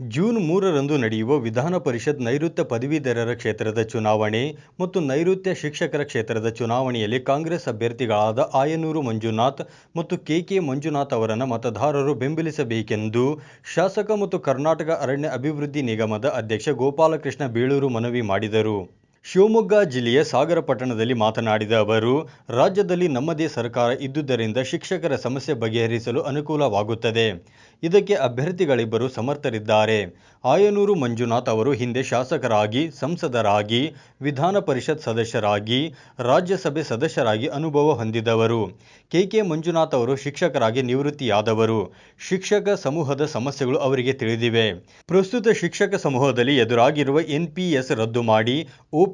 June ಮೂರರಂದು ನಡೆಯುವ ವಿಧಾನ ಪರಿಷತ್ ನೈಋತ್ಯ ಪದವೀಧರರ ಕ್ಷೇತ್ರದ ಚುನಾವಣೆ ಮತ್ತು ನೈಋತ್ಯ ಶಿಕ್ಷಕರ ಕ್ಷೇತ್ರದ ಚುನಾವಣೆಯಲ್ಲಿ ಕಾಂಗ್ರೆಸ್ ಅಭ್ಯರ್ಥಿಗಳಾದ ಆಯನೂರು ಮಂಜುನಾಥ್ ಮತ್ತು ಕೆಕೆ ಮಂಜುನಾಥ್ ಅವರನ್ನು ಮತದಾರರು ಬೆಂಬಲಿಸಬೇಕೆಂದು ಶಾಸಕ ಮತ್ತು ಕರ್ನಾಟಕ ಅರಣ್ಯ ಅಭಿವೃದ್ಧಿ ನಿಗಮದ ಅಧ್ಯಕ್ಷ ಗೋಪಾಲಕೃಷ್ಣ ಬೇಳೂರು ಮನವಿ ಮಾಡಿದರು. ಶಿವಮೊಗ್ಗ ಜಿಲ್ಲೆಯ ಸಾಗರ ಪಟ್ಟಣದಲ್ಲಿ ಮಾತನಾಡಿದ ಅವರು, ರಾಜ್ಯದಲ್ಲಿ ನಮ್ಮದೇ ಸರ್ಕಾರ ಇದ್ದುದರಿಂದ ಶಿಕ್ಷಕರ ಸಮಸ್ಯೆ ಬಗೆಹರಿಸಲು ಅನುಕೂಲವಾಗುತ್ತದೆ. ಇದಕ್ಕೆ ಅಭ್ಯರ್ಥಿಗಳಿಬ್ಬರು ಸಮರ್ಥರಿದ್ದಾರೆ. ಆಯನೂರು ಮಂಜುನಾಥ್ ಅವರು ಹಿಂದೆ ಶಾಸಕರಾಗಿ, ಸಂಸದರಾಗಿ, ವಿಧಾನ ಪರಿಷತ್ ಸದಸ್ಯರಾಗಿ, ರಾಜ್ಯಸಭೆ ಸದಸ್ಯರಾಗಿ ಅನುಭವ ಹೊಂದಿದವರು. ಕೆಕೆ ಮಂಜುನಾಥ್ ಅವರು ಶಿಕ್ಷಕರಾಗಿ ನಿವೃತ್ತಿಯಾದವರು. ಶಿಕ್ಷಕ ಸಮೂಹದ ಸಮಸ್ಯೆಗಳು ಅವರಿಗೆ ತಿಳಿದಿವೆ. ಪ್ರಸ್ತುತ ಶಿಕ್ಷಕ ಸಮೂಹದಲ್ಲಿ ಎದುರಾಗಿರುವ ಎನ್ಪಿಎಸ್ ರದ್ದು ಮಾಡಿ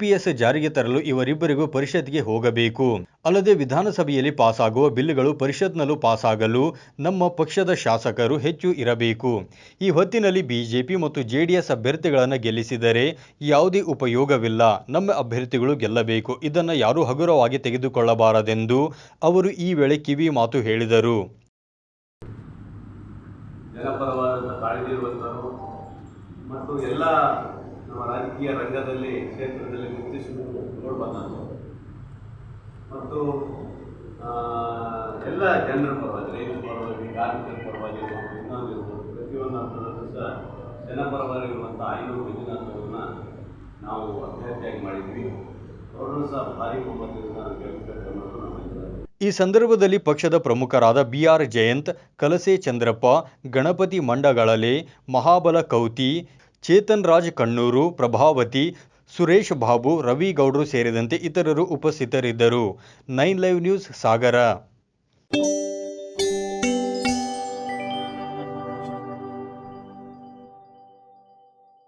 ಒಪಿಎಸ್ ಜಾರಿಗೆ ತರಲು ಇವರಿಬ್ಬರಿಗೂ ಪರಿಷತ್ಗೆ ಹೋಗಬೇಕು. ಅಲ್ಲದೆ ವಿಧಾನಸಭೆಯಲ್ಲಿ ಪಾಸಾಗುವ ಬಿಲ್ಗಳು ಪರಿಷತ್ನಲ್ಲೂ ಪಾಸಾಗಲು ನಮ್ಮ ಪಕ್ಷದ ಶಾಸಕರು ಹೆಚ್ಚು ಇರಬೇಕು. ಈ ಹೊತ್ತಿನಲ್ಲಿ ಬಿಜೆಪಿ ಮತ್ತು ಜೆಡಿಎಸ್ ಅಭ್ಯರ್ಥಿಗಳನ್ನು ಗೆಲ್ಲಿಸಿದರೆ ಯಾವುದೇ ಉಪಯೋಗವಿಲ್ಲ. ನಮ್ಮ ಅಭ್ಯರ್ಥಿಗಳು ಗೆಲ್ಲಬೇಕು. ಇದನ್ನು ಯಾರೂ ಹಗುರವಾಗಿ ತೆಗೆದುಕೊಳ್ಳಬಾರದೆಂದು ಅವರು ಈ ವೇಳೆ ಕಿವಿ ಮಾತು ಹೇಳಿದರು. ಜನಪರವಾದ ಕಾಳಜಿ ಇರುವಂಥವರು ಮತ್ತು ಎಲ್ಲ ನಮ್ಮ ರಾಜಕೀಯ ರಂಗದಲ್ಲಿ, ಕ್ಷೇತ್ರದಲ್ಲಿ ಗುರುತಿಸಿಕೊಂಡು ನಾನು. ಮತ್ತು ಎಲ್ಲ ಜನರ ಪರವಾಗಿ ರೈತರ ಪರವಾಗಿ ಕಾರ್ಮಿಕರ ಪರವಾಗಿ ಇನ್ನೊಂದು ಇರ್ಬೋದು. ಪ್ರತಿಯೊಂದು ಹಂತದಲ್ಲೂ ಸಹ ಜನಪರವಾಗಿರುವಂಥ ಐನೂರು ಮಂಜುನಾಥ್ ಅವರನ್ನ ನಾವು ಅಭ್ಯರ್ಥಿಯಾಗಿ ಮಾಡಿದ್ವಿ. ಅವರನ್ನು ಸಹ ಭಾರಿ ಬಹುಮತದಿಂದ ಗೆಲ್ಲಿಸಬೇಕು ಅನ್ನೋದು ಈ ಸಂದರ್ಭದಲ್ಲಿ ಪಕ್ಷದ ಪ್ರಮುಖರಾದ ಬಿಆರ್ ಜಯಂತ್, ಕಲಸೆ ಚಂದ್ರಪ್ಪ, ಗಣಪತಿ ಮಂಡಗಳಲೆ, ಮಹಾಬಲ ಕೌತಿ ಚೇತನ್ ರಾಜ್ ಕಣ್ಣೂರು ಪ್ರಭಾವತಿ ಸುರೇಶ್ ಬಾಬು ರವಿಗೌಡ್ರು ಸೇರಿದಂತೆ ಇತರರು ಉಪಸ್ಥಿತರಿದ್ದರು. Nine live news Sagara.